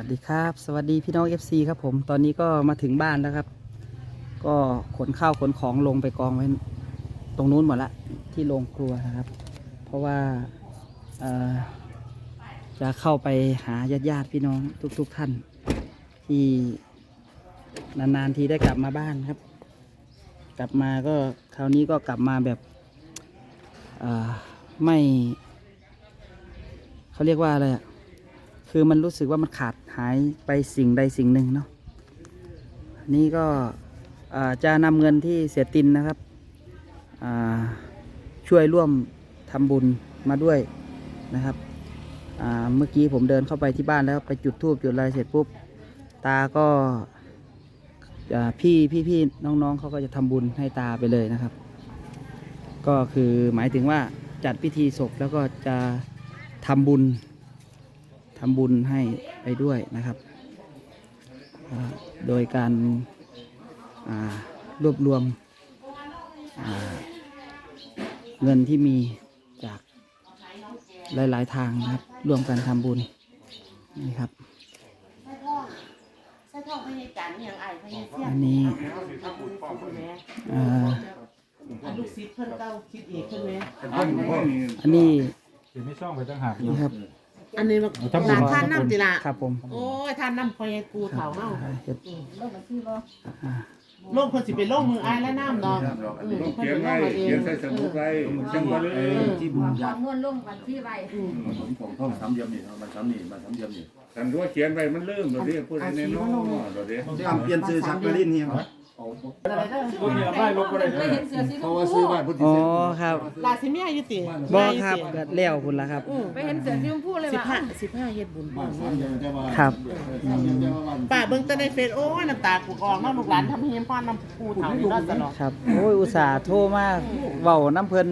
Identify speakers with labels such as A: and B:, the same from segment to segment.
A: วัสดีครับ สวัสดีพี่น้อง FC ครับผมตอนนี้ก็มาถึงบ้านแล้วครับ ก็ขนข้าวขนของลงไปกองไว้ตรงนู้นหมดละที่โรงครัวนะครับ เพราะว่าจะเข้าไปหาญาติญาติพี่น้องทุกๆทท่าน ที่นานๆทีได้กลับมาบ้านครับ กลับมาก็คราวนี้ก็กลับมาแบบไม่เขาเรียกว่าอะไรอะ คือมันรู้สึกว่ามันขาดหายไปสิ่งใดสิ่งหนึ่งเนาะนี่ก็จะนำเงินที่เสียตินนะครับช่วยร่วมทำบุญมาด้วยนะครับเมื่อกี้ผมเดินเข้าไปที่บ้านแล้วไปจุดธูปจุดอะไรเสร็จปุ๊บตาก็พี่พี่พี่น้องๆเขาก็จะทำบุญให้ตาไปเลยนะครับ ก็คือหมายถึงว่าจัดพิธีศพแล้วก็จะทำบุญ ทำบุญให้ไปด้วยนะครับอ่าโดยการอ่ารวบรวมอ่าเงินที่มีจากหลาย ๆ ทางนะครับร่วมกันทำบุญนี่ครับ
B: ใส่ท่องใส่ท่องพยาจารย์อย่างไอ้พยาเสีย
A: อันนี้อ่า
B: อันลูกศิษย์เพิ่นเก่าคิดเอกเพิ่นแม่
A: อันนี้
C: คือไม่ช่องไปตั้งหาก
A: นี่ครับ
B: อันนี้มัน
C: ทำบุญ
B: ร้านท่านน้ำติละ
A: ครับผม
B: โอ้ยท่านน้ำพยากูเถาเฮา
A: อ่าเฮ็ดอ่า
B: โลกเพิ่นสิเป็นโลกมืออายและน้ำดอกอืม
D: ต้อง
B: เพิ่น
D: เขียน
B: เป็นโล
D: ไว้
B: กมาเอง
D: เขียนใส่สมุดไว้จังหวะเลย
C: ที่บุญ
E: ขอเงินลงวันที่ไว้
F: ผมของท่องสามเดียมนี่มันสามนี่มันสามเดียมนี่
D: ฉันว่าเขียนไว้มันลืมเดี๋ยวนี้พูดให้แน่นอนเดี๋ยวนี้
F: ที่อ่านเปลี่ยนซื้อชักไปลิ้นเฮียครับ
B: อะไร เด้อ
C: บุญเนี่ยไล่ลบก็ได้
E: เคยเห็นเสือสีช
F: เพ
E: ม
F: ราะว่า
E: พู
F: ซื้อบ้านพุทธิ
A: อ๋อ
F: เศษ
A: ครับ
B: ลาสิเมียอยู่ติ
A: บ่ครับก็แล้วคุณละครับ
E: ไปเห็นเสือสีชมพูเลย
B: สิบ
E: ว่า
B: ห้าสิบห้าเฮ็ดบุญ
F: บ้านสามเดียมแต่ว่า
A: ครับ
F: สามเดียมแต่ว่าบ้าน
B: ป้าเบิ่งแต่ในเฟซโอ้ยน้ำตากูออกเนาะลูกหลานทำเฮียนพ่อน้ำปูเถาอยู่นั่นตลอด
A: ครับโอ้ยอุตส่าห์โทรมาเว้าน้ำเพิ่น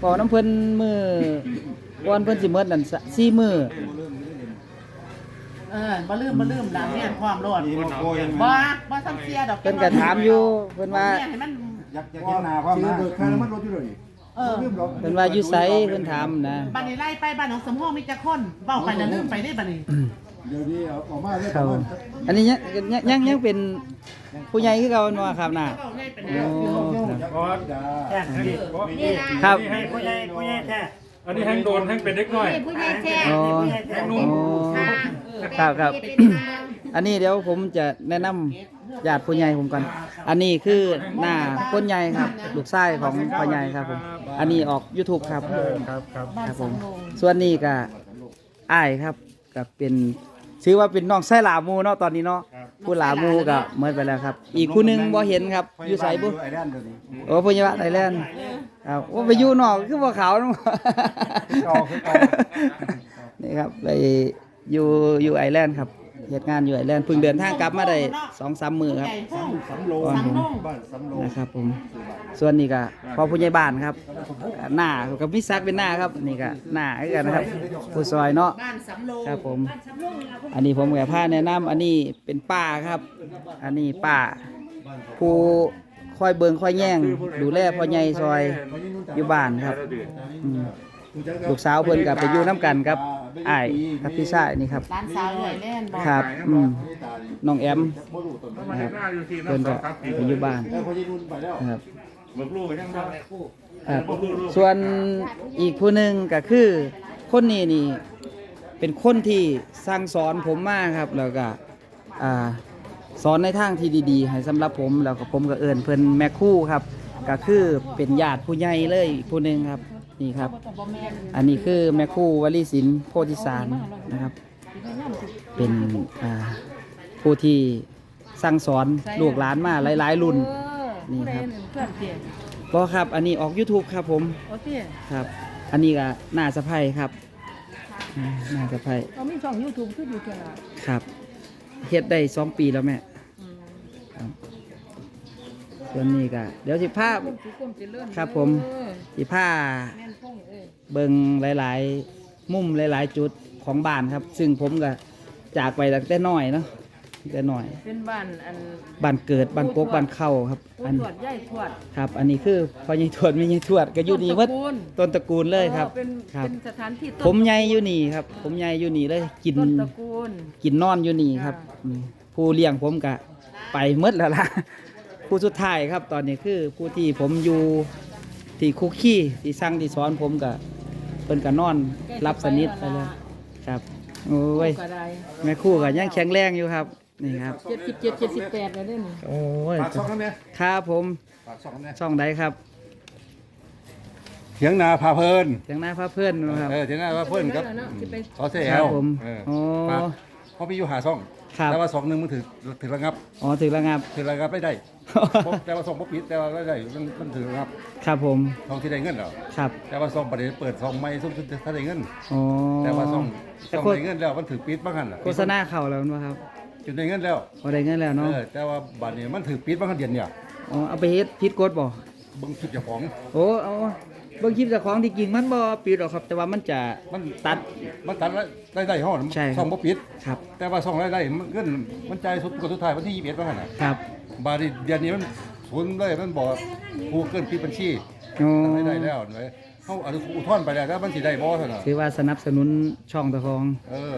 A: เว้าน้ำเพิ่นมือวันเพิ่นสิเมิดนั่นสะสี่มือ
B: เออบ่ลืมบ่ลืมหลานเมียนความรอด
F: นี่มาโกย
B: บ่บ่ซ้ำเสียดอก
A: เพิ่นก็ถามอยู่เพิ่นว่า
B: เมียให้มัน
F: อยากอยากเห็นหน้าความนะซื้อเบิกค่าน้ำมันรถอยู่เลย
B: เออ
F: ลืมหรอก
A: เพิ่นว่าอยู่ไสเพิ่นถามนะ
B: บ้านนี้ไล่ไปบ้านหนองสมโภชมีจักคนเว้าไปแล้วลืมไปได้บ้านนี้
F: เดี๋ยวนี้เอาออกมาเลย
A: ครับอันนี้ยังยังยังยังเป็นผู้ใหญ่คือเก่าเนาะครับน่ะ
B: เว้าได้ไป
A: โอ้
B: แล้ว
C: บอส
F: แค่
C: อันนี้บอส
E: นี่นะ
A: ครับ
C: ให้ผู้ใหญ่ผู้ใหญ่แท้อันนี้แห้งโดนแห้งเป็นเด็กน้อย
E: นี่ผู้ใหญ่แท้
A: อ๋อ
C: แห้งนุ่ม
A: อ๋อ
E: ค่ะ
A: ครับครับ
E: เป็นนาง
A: อันนี้เดี๋ยวผมจะแนะนำญาติผู้ใหญ่ผมก่อน อันนี้คือหน้าคนใหญ่ครับ ลูกชายของพ่อใหญ่ครับผม อันนี้ออก YouTube ครับ
C: ครับครับ
A: ครับผมส่วนนี้ก็อ้ายครับก็เป็นชื่อว่าเป็นน้องไส้หลามูเนาะตอนนี้เนาะผู้หลามูก็เมิดไปแล้วครับ อีกผู้หนึงบ่เห็นครับอยู่ไสบุ
F: ไอ้แดนเดี๋ยวนี้
A: โอ้พยาบาลไทยแลนด์ครับว่าไปอยู่นอกคือบ่ขาวเนาะ นี่ครับไป อยู่อยู่ไอร์แลนด์ครับเฮ็ดงานอยู่ไอร์แลนด์เพิ่งเดินทางกลับมาได้2-3มื้อครับ
B: ใหญ่ห้อง
F: สำโรง
B: สำโรง
F: บ้านสำโรง
A: นะครับผม ส่วนนี้ก็พ่อผู้ใหญ่บ้านครับหน้ากับพิซักเป็นหน้าครับนี่ก็หน้าคือกันนะครับ ผู้ซอยเนาะ
B: บ้านสำโรง
A: ครับผม อันนี้ผมกับผ้าแนะนำอันนี้เป็นป้าครับ อันนี้ป้าผู้คอยเบิงคอยแย่งดูแลพ่อใหญ่ซอยอยู่บ้านครับอืม ลูกสาวเพิ่นกับไปอยู่น้ำกันครับอ้ายครับพี่ชายนี่ครับ
B: ร้านสาวใหญ่แล่นบอก
A: ครับอืมน้องแอม
F: บ่รู้ต้น
D: มาเห็นหน้าอยู่ที่
A: เพิ่น
D: น้ำส
A: ก็
D: องครับ
A: ไปอยู่บ้าน
F: แล้วพอยีนุ่นไปแล้ว
A: นะครับ
D: เบิกลูกยังบ้าง
A: ครับส่วนอีกผู้หนึ่งก็คือคนนี้นี่เป็นคนที่สั่งสอนผมมากครับแล้วก็อ่าสอนในทางที่ดีๆ ให้สำหรับผมแล้วก็ผมก็เอิญเพิ่นแม่ครู่ครับ ก็คือเป็นญาติผู้ใหญ่เลยอีกผู้หนึ่งครับ นี่ครับ อันนี้คือแม่ครู่วลีศิลป์โพธิสารนะครับ เป็นอ่าผู้ที่สั่งสอนลูกหลานมาหลาย ๆ รุ่นนี่ครับ
E: เพื่อนเตี้ย
A: ก็ครับอันนี้ออก YouTube ครับผม
E: โอ้เตี้ย
A: ครับ อันนี้ก็หน้าสะไพายครับอ่าหน้าสะไพาย
E: เรามีช่อง YouTube ขึ้นอยู่เท่าไหร่
A: ครับเฮ็ดได้สองปีแล้วแม่ครับ ส่วนนี้ก็เดี๋ยวสิพา
E: คนสุขุมเจริญ
A: ครับผม
E: เออ
A: สิพา
E: แม่นพงเอ้ย
A: เบิงหลาย ๆ มุมหลาย ๆ จุดของบ้านครับ ซึ่งผมก็จากไปตั้งแต่น้อยเนาะตั้งแต่น้อย
E: เป็นบ้านอัน
A: บ้านเกิดบ้านกกบ้านเข้าครับ
E: ผู้
A: อัน
E: ตรวจใหญ่ทวด
A: ครับ อันนี้คือพ่อใหญ่ทวดแม่ใหญ่ทวดก็อยู่นี่หมด
E: ต้นตระกูล
A: ต้นตระกูลเลยครับ
E: ออเป็น
A: ครับ
E: เป็นสถานที่ต้น
A: ผมใหญ่อยู่นี่ครับ ผมใหญ่อยู่นี่เลยกิน
E: ต้นตระกูลน
A: กินนอนอยู่นี่ครับอืมผู้เลี้ยงผมก็ไปหมดแล้วล่ะ ผู้สุดท้ายครับตอนนี้คือผู้ที่ผมอยู่ที่คุกคีที่สั่งที่สอนผมก็เพิ่นก็นอนรับสนิทไปแล้วครับโอ้ย
E: ก็ได้
A: แม่ครู่ก็ยังแข็งแรงอยู่ครับนี่ครับ
E: เจ็ดสิบเจ็ดเจ็ดสิบแปดแล้วได้นี่
A: โอ้ย
F: ฝากซองกันเนี่ย
A: ครับผม
F: ฝากซองกันเนี่ย
A: ช่องใดครับ
F: เถียงนาพาเพลิน
A: เสียงหน้าพระเพื่อนนะครับ
F: เออเถียงนาพาเพลินครับ
E: เนาะสิไป
F: ขอเสีย
A: ค
F: แอ
A: รับ
F: ล
A: ผม
F: เออ
A: โอ้
F: ฝากเพราะพี่อยู่หาซ่อง
A: ครับ
F: แต่ว่าสองหนึ่งมันถือถือระงับ
A: อ๋อถึงแล้วครับ
F: ถือระงับไม่ได้บ่แต่ว่าซ่องบ่ปิดแต่ว่าได้ได้มันมันถือระงับ
A: ครับผม
F: ซ่องที่ได้เงินแล้ว
A: ครับ
F: แต่ว่าซ่องประเดี๋ยวเปิดซ่องใหม่ซ่องถ้าได้เงิน
A: อ๋อ
F: แต่ว่าซ่อง
A: แต่
F: ซ่อง
A: โฆษ
F: ได้เงินแล้วมันถือปิดบ้างหันล่ะ
A: โฆษณาเข่าแล้วนะครับ
F: จุดได้เงินแล้ว
A: พอได้เงินแล้ว
F: เอ
A: เนาะ
F: อแต่ว่าบัดนี้มันถือปิดบ้างหันเดือนเนี่ย
A: อ๋อ เอาไปเฮ็ดพิษกดบ่
F: เบิ่งคลิปเจ้าของ
A: โอ้ เอา เบิ่งคลิปเจากของที่จริงมันบ่ปิดหรอกครับ แต่ว่ามันจะ
F: มัน
A: ตัด
F: มันตัดได้ได้ห้อง
A: ใช่ครับ
F: ซ่องบ่ปิด
A: ครับ
F: แต่ว่าซ่องได้ได้มันเงินมันจ่ายสุดกว่าสุดท้ายวันที่21บ้างหันน่ะ
A: ครับ
F: บาดนี้เดือนนี้มันศูนย์เลยมันบอกผู้เกินปิดบัญชี
A: โอ้
F: ไม่ได้แล้วเห็นไหมเขาอาจจะอุทธรณ์ไปแล้วแต่มันสิได้บ่เท่านั้น
A: ถือว่าสนับสนุนช่องตะคอง
F: เออ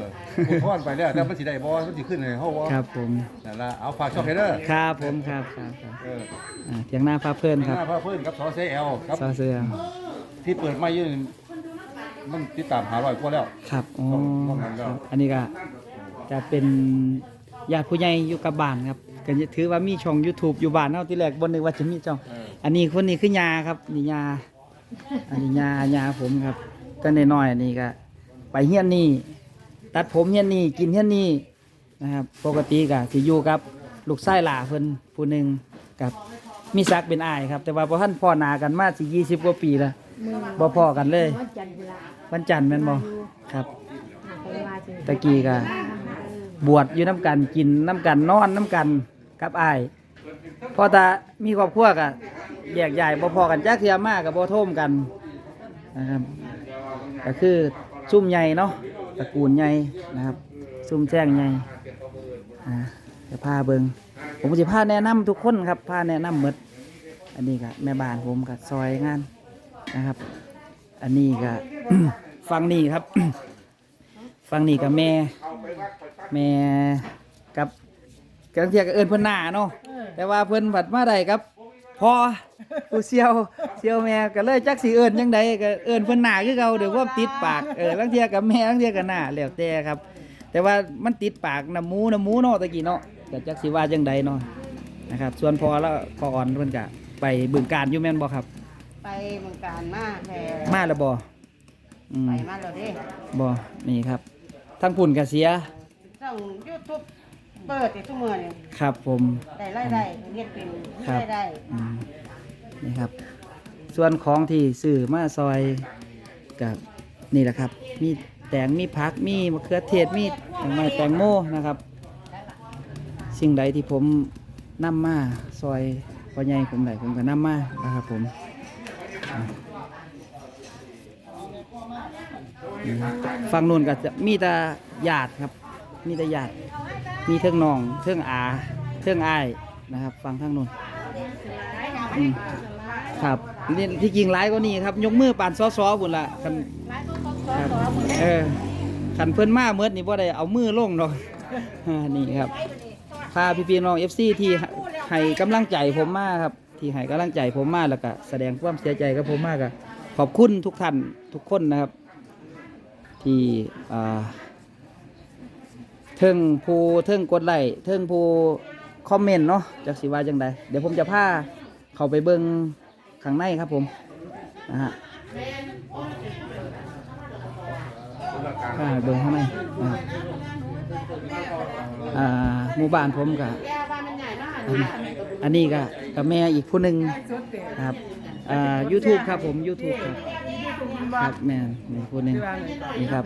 F: อุทธรณ์ไปแล้วแต่มันสิได้บ่มันสิขึ้นให้เฮาบ่
A: ครับผม
F: นั่นล่ะเอาฝากช่องให้เด้อ
A: ครับผมครับครับครับ
F: เออ
A: อ่าเถียงหน้าพระเพื่อนครับ
F: หน้าพระเพิ่นกับสเซลครับ
A: ซอเสือ
F: ที่เปิดมาอยู่นี่มันติดตามหาร้อยกว่าแล้ว
A: ครับอ๋อ
F: ต้องนั้น
A: ค
F: แล้ว
A: รับ อันนี้ก็จะเป็นญาติผู้ใหญ่อยู่กับบ้านครับก็จะถือว่ามีช่อง YouTube อยู่บ้านเฮาที่แรกบ่นึกว่าจะมีช่อง
F: เออ
A: อันนี้คนนี้คือยาครับนี่ยา อันนี้ยายาผมครับ ก็น้อยๆนี่ก็ไปเฮียนนี่ตัดผมเฮียนนี่กินเฮียนนี่นะครับ ปกติก็สิอยู่กับลูกชายหลาเพิ่นผู้หนึ่งกับมีศักดิ์เป็นอ้ายครับ แต่ว่าพอท่านพ่อหนากันมาสิยี่สิบกว่าปีแล้ว บ่พอกันเลย
E: วันจันทร์เวลา
A: วันจันทร์แม่นบ่ครับ
E: หาไปว่าจริง
A: ตะกี้ก็บวชอยู่น้ำกันกินน้ำกันนอนน้ำกันกับอ้ายพอตามีครอบครัวก็แยกย้ายบ่พอกันจักเทียมากกับบ่โทมกันนะครับก็คือซุ่มใหญ่เนาะตระกูลใหญ่นะครับซุ่มแจ้งใหญ่อ่าจะพาเบิงผมจะพาแนะนำทุกคนครับพาแนะนำหมดอันนี้ก็แม่บ้านผมกับซอยงาน นะครับ อันนี้ก็ ฟังนี่ครับ ฟังนี่กับแม่ แม่กับกังเทียกับเอิญเพิ่นหน้าเนาะแต่ว่าเพิ่นผัดมาได้ครับพอผู้เซียวเซียวแม่ก็เลยจักสิเอิญยังไดก็เอิญเพิ่นหน้าคือเก่าเดี๋ยวว่าติดปากเออลังเทียกับแม่ลังเทียกับหน้าแล้วแต่ครับ แต่ว่ามันติดปากน้ำหมูน้ำหมูเนาะตะกี้เนาะก็จักสิว่าจังใดเนาะนะครับ ส่วนพอแล้วพออ่อนเพิ่นก็ไปบึงการอยู่แม่นบ่ครับ
G: ไปเมืองการมาแม่
A: มาแล้วบ่อืม
G: ไปมาแล้วเด้
A: บ่นี่ครับทั้งพุ่นก็เสีย
G: ช่องยูทูบเปิดในทุกเมื่อนี่
A: ครับผม
G: ได้รายได้เรียกเป็นรายได้
A: อืมนี่ครับ ส่วนของที่ซื้อมาซอยกับนี่แหละครับ มีแตงมีผักมีมะเขือเทศมีแตงไม้แตงโมนะครับ สิ่งใดที่ผมนำมาซอยพ่อใหญ่ผมไหนผมก็นำมานะครับผมอ่านี่ครับ ฝั่งนู้นก็จะมีแต่ญาติครับ มีแต่ญาติ มีเทิงนองเทิงอา เทิงอ้ายนะครับฝั่งทางนู้นอืมครับนี่ที่จริงร้ายก็นี่ครับ ยกมือปานซอซอพุ่นละคันครับเออคันเพิ่อนมาเมื่อนี่บ่ได้เอามือลงดอกอ่านี่ครับพาพี่พี่น้อง FC ที่ให้กำลังใจผมมากครับ ที่ให้กำลังใจผมมากแล้วก็แสดงความเสียใจกับผมมากก็ขอบคุณทุกท่านทุกคนนะครับ ที่เทิงผู้เทิงกดไลค์เทิงผู้คอมเมนต์เนาะจากสิว่าจังใดเดี๋ยวผมจะพาเข้าไปเบิ้งข้างในครับผมนะฮะอ่าเบิ้งข้างในนะครับอ่าหมู่บ้านผมกับ อันนี้ก็กับแม่อีกผู้หนึ่งครับอ่า YouTube ครับผม YouTube ครับครับแม่นี่ผู้หนึ่งนี่ครับ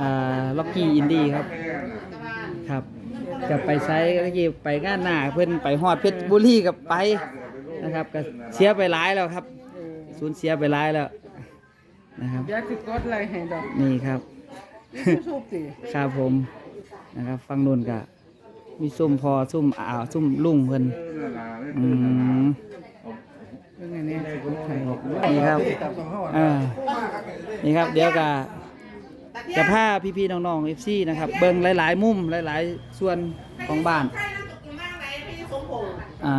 A: อ่าล็อกกี้อินดี้ครับครับกับไปไซส์ก็กี่ไปงานหน้าเพื่อนไปฮอดเพชรบุรีกับไปนะครับก็เสียไปหลายแล้วครับสูญเสียไปหลายแล้วนะครับ
E: อยากสิกดอะไรให้ดอก
A: นี่ครับ
E: ทุบสิ
A: ครับผมนะครับ ฟังนู่นกะ มีซุ่มพอซุ่มอ่าวซุ่มลุงเพิ่นอืม
E: นี่
A: ครับอ่านี่ครับ เดี๋ยวกะจะพาพี่ๆน้องๆ FC นะครับ เบิ่งหลายๆ มุมหลาย ๆ ส่วนของบ้าน
B: ใช่นั่งอยู่นั่งไหนพี่สมพงษ์
A: อ่า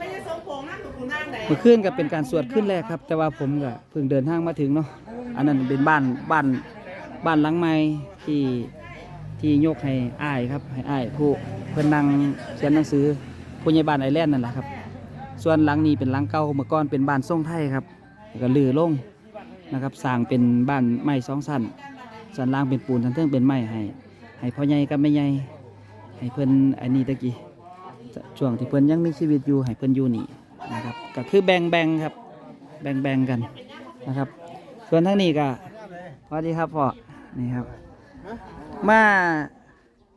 B: พี่สมพงษ์นั่งอยู่นั่งไหน
A: เมื่อคืนก็เป็นการสวดขึ้นแรกครับ แต่ว่าผมก็เพิ่งเดินทางมาถึงเนาะอันนั้นเป็นบ้านบ้านบ้านหลังใหม่ที่ที่ยกให้อ้ายครับ ให้อ้ายผู้ เพิ่นนั่งเขียนหนังสือผู้ใหญ่บ้านไอแลนด์นั่นแหละครับ ส่วนหลังนี้เป็นหลังเก่าเมื่อก่อนเป็นบ้านทรงไทยครับแล้วก็ลือลงนะครับสร้างเป็นบ้านไม้สองชั้นส่วนล่างเป็นปูนทั้งเทิงเป็นไม้ให้ให้พ่อใหญ่กับแม่ใหญ่ให้เพิ่นอันนี้ตะกี้ช่วงที่เพิ่นยังมีชีวิตอยู่ให้เพิ่นอยู่นี่นะครับก็คือแบ่งแบ่งครับ แบ่งแบ่งกันนะครับ ส่วนทั้งนี้ก็สวัสดีครับพ่อนี่ครับ มา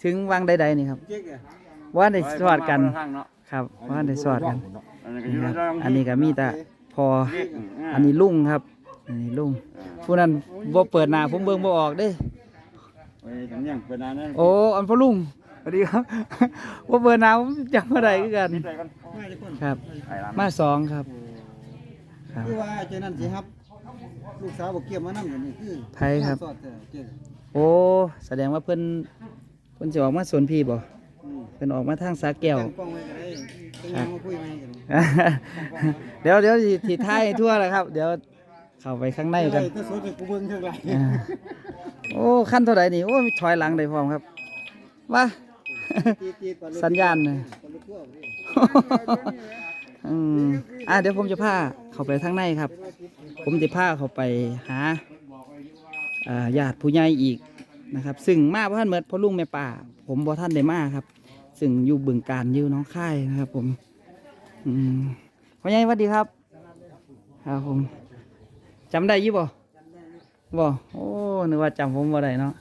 A: ถึงวังใดๆนี่ครับ ว่าได้สอดกันครับ ว่าได้สอดกันนี่ครับอันนี้ก็มีแต่พออันนี้ลุงครับ อันนี้ลุงผู้นั้นบ่เปิดหน้าผมเบิ่งบ่ออกเด้
D: เอ้ยทำยังเป็นอันนั้น
A: โอ้อันพ่อลุงสวัสดีครับบ่เปิดหน้าผมจำบ่ได้คือกันครับ มาสองครับครับ
H: คือว่าเจนั่นสิครับ ลูกสาวบอกเกี่ยมมานั่อยู่นี่คือ
A: ไผครับ
H: สอดแต่เจ๊
A: โอ้ แสดงว่าเพิ่น เพิ่นจะออกมาสวนพี่บ่
H: อืม
A: เพิ่นออกมาทางสาแก้ว
H: ตั้งกล้องไว้ก็ได้เป็นยังมาคุยไหมกัน
A: เดี๋ยวเดี๋ยวสิสิท้ายให้ทั่วแล้วครับ เดี๋ยวเข้าไปข้างในกัน
H: ถ้าสดกูเบิ่งเท่าไหร่
A: อ่าโอ้ขั้นเท่าไหร่นี่ โอ้มีถอยหลังได้พร้อมครับว่า
H: จี๊ดๆปลรถ
A: สัญญาณน่ะ
H: ปลารถทั่วไป
A: อืมอะเดี๋ยวผมจะพาเข้าไปข้างในครับ ผมจะพาเข้าไปหาอ่าญาติผู้ใหญ่อีก นะครับ ซึ่งมาพ่ท่านเมิดพ่อลุงแม่ป่า ผมบ่ท่านได้มาครับ ซึ่งอยู่บึงการอยู่น้องค่ายนะครับ ผม อืมพ่อใหญ่สวัสดีครับ ครับผมจำได้ยี่บ่บ่โอ้นึกว่าจำผมบ่ได้เนาะ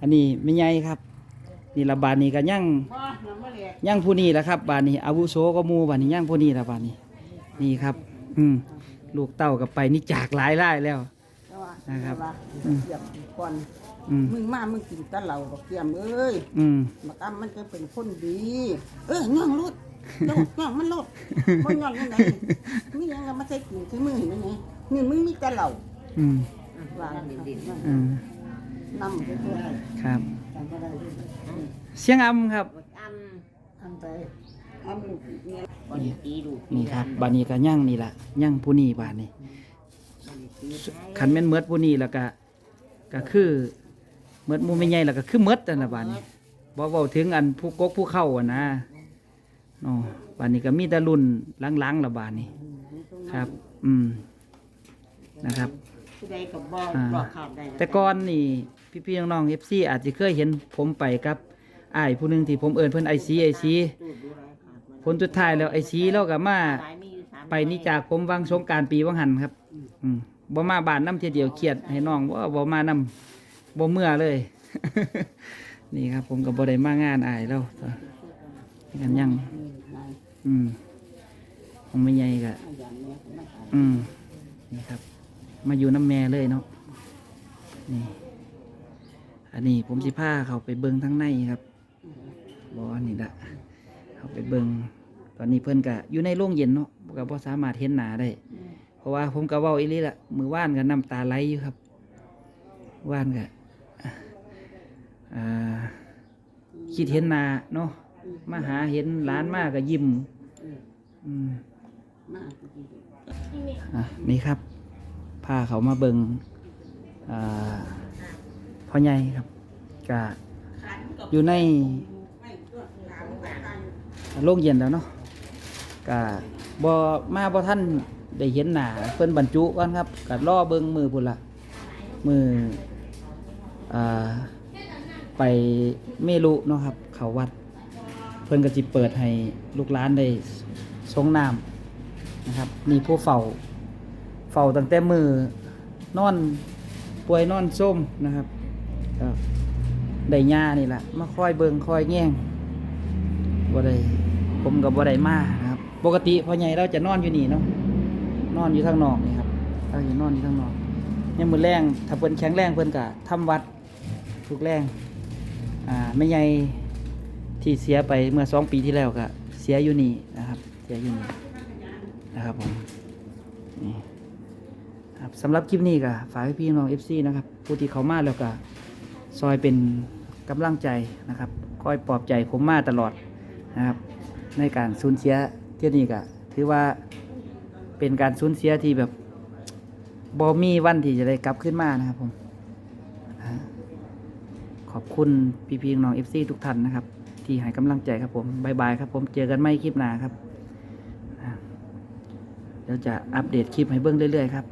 A: อันนี้ไม่ใหญ่ครับนี่ละบานนี้ก็ยัง
G: พ่อน้ำมะเหลก
A: ย่างผู้นี้แหละครับ บานนี้อาวุโสก็มูบานนี้ย่างผู้นี้ละบานนี้ นี่ครับ อืมลูกเต้ากับไปนี่จากหลายไร่แล้ว นะครับ
G: แต่ว่า
A: อืม
G: เสียบก่อน
A: อืม
G: มึงมามึงกินแตะเหล่าดอกเกียมเอ้ย
A: อืม
G: มากำมันจะเป็นคนดี เอ้ยย่องรถโดดย่องมันรถบ่ย่องยังไงมีหยังก็มาใส่กินใส่มือเห็นไหมนี่มึงมีแต่เหล่า
A: อืม
G: วางดิน
A: อืม
G: นำไปตัวอะไร
A: ครับ
G: จำก็ได้ด้วย
A: เสียงอำครับ
G: อันอันไปอันเนี่ยบอลตีดู
A: นี่ครับบานนี้ก็ย่างนี่แหละย่างผู้นี้บานนี้ ขันแม่นเมดผู้นี้แล้วก็ก็คือเมดหมูไม่ใหญ่แล้วก็คือเมดนั่นละบานนี้บ่เว้าถึงอันผู้กกผู้เข้าอะนะอ๋อบานนี้ก็มีแต่รุ่นหลังๆละบานนี้ ครับ อืมนะครับ
G: ผู้ใดกับอล
A: อ่า
G: บอกขาดได้
A: แต่ก่อนนี่พี่ๆน้องๆเอฟซีอาจจะเคยเห็นผมไปกับอ้ายผู้หนึ่งที่ผมเอิญเพิ่นไอซีไอซีผลสุดท้ายแล้วไอซีเราก็มาไปนี่จากผมวังสงกรารปีวังหันครับ อืม บ่มาบานน้ำเทียเดียวเครียดให้น้องว่าบ่มาน้ำบ่เมื่อเลย นี่ครับ ผมก็บ่ได้มางานอายแล้วกันยัง อืมผมไม่ใหญ่ก็อืมนี่ครับ มาอยู่น้ำแม่เลยเนาะนี่ อันนี้ผมสิพาเขาไปเบิงทั้งในครับบอนี่ละเขาไปเบิงตอนนี้เพิ่อนกะอยู่ในโรงเย็นเนาะก็บ่สามารถเห็นหนาได้ ราะว่าผมก็เว้าอีลีละมือว่านก็น้ำตาไหลอยู่ครับ ว่านก็อ่าคิดเห็นหนาเนาะมาหาเห็นหลานมากก็ยิ้มอืมอะนี่ครับพาเขามาเบิงพ่อใหญ่ครับกะอยู่ในโรงเย็นแล้วเนาะกะบ่มาบ่ท่าน ได้เห็นหน้าเพิ่นบรรจุก่อนครับกะรอเบิงมือพุ่นละมืออ่าไปเมลุเนาะครับ เขาวัด เพิ่นก็สิเปิดให้ลูกหลานได้สงน้ำนะครับนี่ผู้เฝ้าเฝ้าตั้งแต่มือนอนป่วยนอนส้มนะครับได้ยานี่แหละมาคอยเบิงคอยแง่งบ่ได้ผมกับบ่ได้มานะครับ ปกติพ่อใหญ่เราจะนอนอยู่นี่เนาะ นอนอยู่ทางนอกนี่ครับเราจะนอนอยู่ทางนอกยังมือแรงถ้าเพิ่นแข็งแรงเพิ่นก็ทำวัดทุกแรงอ่าไม่ใหญ่ที่เสียไปเมื่อสองปีที่แล้วก็เสียอยู่นี่นะครับ เสียอยู่นี่นะครับผมนี่ครับสำหรับคลิปนี้ก็ฝากพี่น้อง FC นะครับผู้ที่เขามาแล้วก็ซอยเป็นกำลังใจนะครับคอยปลอบใจผมมาตลอดนะครับ ในการสูญเสียเที่ยนี้ก็ถือว่า เป็นการสูญเสียที่แบบบอมีวันที่จะได้กลับขึ้นมานะครับผมขอบคุณพี่พี่ๆน้องเอฟซีทุกท่านนะครับ ที่ให้กำลังใจครับผมบายบายครับผมเจอกันไม่คลิปหน้าครับอ่าเดี๋ยวจะอัปเดตคลิปให้เบื้องเรื่อยๆครับ